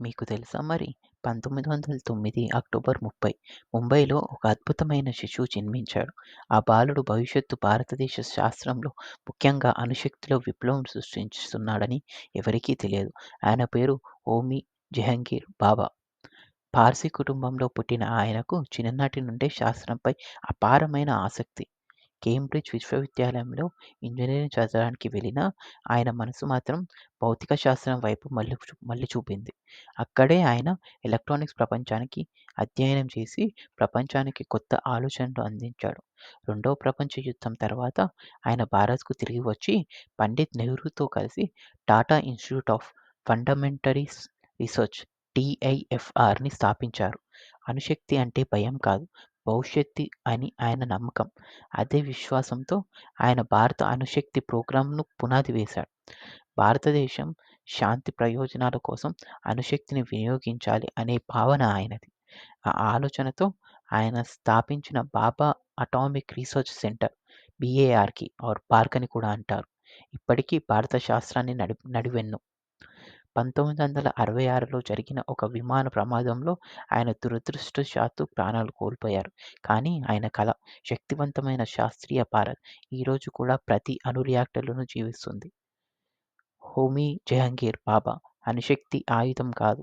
మీకు తెలుసా మరి? 1909 అక్టోబర్ 30 ముంబైలో ఒక అద్భుతమైన శిశువు జన్మించాడు. ఆ బాలుడు భవిష్యత్తు భారతదేశ శాస్త్రంలో, ముఖ్యంగా అణుశక్తిలో విప్లవం సృష్టిస్తున్నాడని ఎవరికీ తెలియదు. ఆయన పేరు ఓమి జహంగీర్ బాబా. పార్సీ కుటుంబంలో పుట్టిన ఆయనకు చిన్ననాటి నుండే శాస్త్రంపై అపారమైన ఆసక్తి. కేంబ్రిడ్జ్ విశ్వవిద్యాలయంలో ఇంజనీరింగ్ చదవడానికి వెళ్ళినా ఆయన మనసు మాత్రం భౌతిక శాస్త్రం వైపు మళ్ళీ మళ్ళీ చూపింది. అక్కడే ఆయన ఎలక్ట్రానిక్స్ ప్రపంచానికి అధ్యయనం చేసి ప్రపంచానికి కొత్త ఆలోచనలు అందించాడు. రెండవ ప్రపంచ యుద్ధం తర్వాత ఆయన భారత్కు తిరిగి వచ్చి పండిత్ నెహ్రూతో కలిసి Tata institute of fundamental research టీఐఎఫ్ఆర్ని స్థాపించారు. అణుశక్తి అంటే భయం కాదు, భవిష్యత్తు అని ఆయన నమ్మకం. అదే విశ్వాసంతో ఆయన భారత అణుశక్తి ప్రోగ్రామ్‌ను పునాది వేశాడు. భారతదేశం శాంతి ప్రయోజనాల కోసం అణుశక్తిని వినియోగించాలి అనే భావన ఆయనది. ఆ ఆలోచనతో ఆయన స్థాపించిన బాబా అటామిక్ రీసెర్చ్ సెంటర్ బీఏఆర్‌కి ఆర్ బార్క్ అని కూడా అంటారు. ఇప్పటికీ భారత పంతొమ్మిది వందల అరవై ఆరులో జరిగిన ఒక విమాన ప్రమాదంలో ఆయన దురదృష్టవశాత్తు ప్రాణాలు కోల్పోయారు. కానీ ఆయన కళ శక్తివంతమైన శాస్త్రీయ భారత్ ఈరోజు కూడా ప్రతి అణు రియాక్టర్లను జీవిస్తుంది. హోమీ జహంగీర్ బాబా అణుశక్తి ఆయుధం కాదు,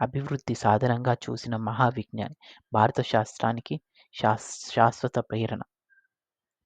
అభివృద్ధి సాధనంగా చూసిన మహావిజ్ఞాని భారత శాస్త్రానికి శాస్ శాశ్వత ప్రేరణ.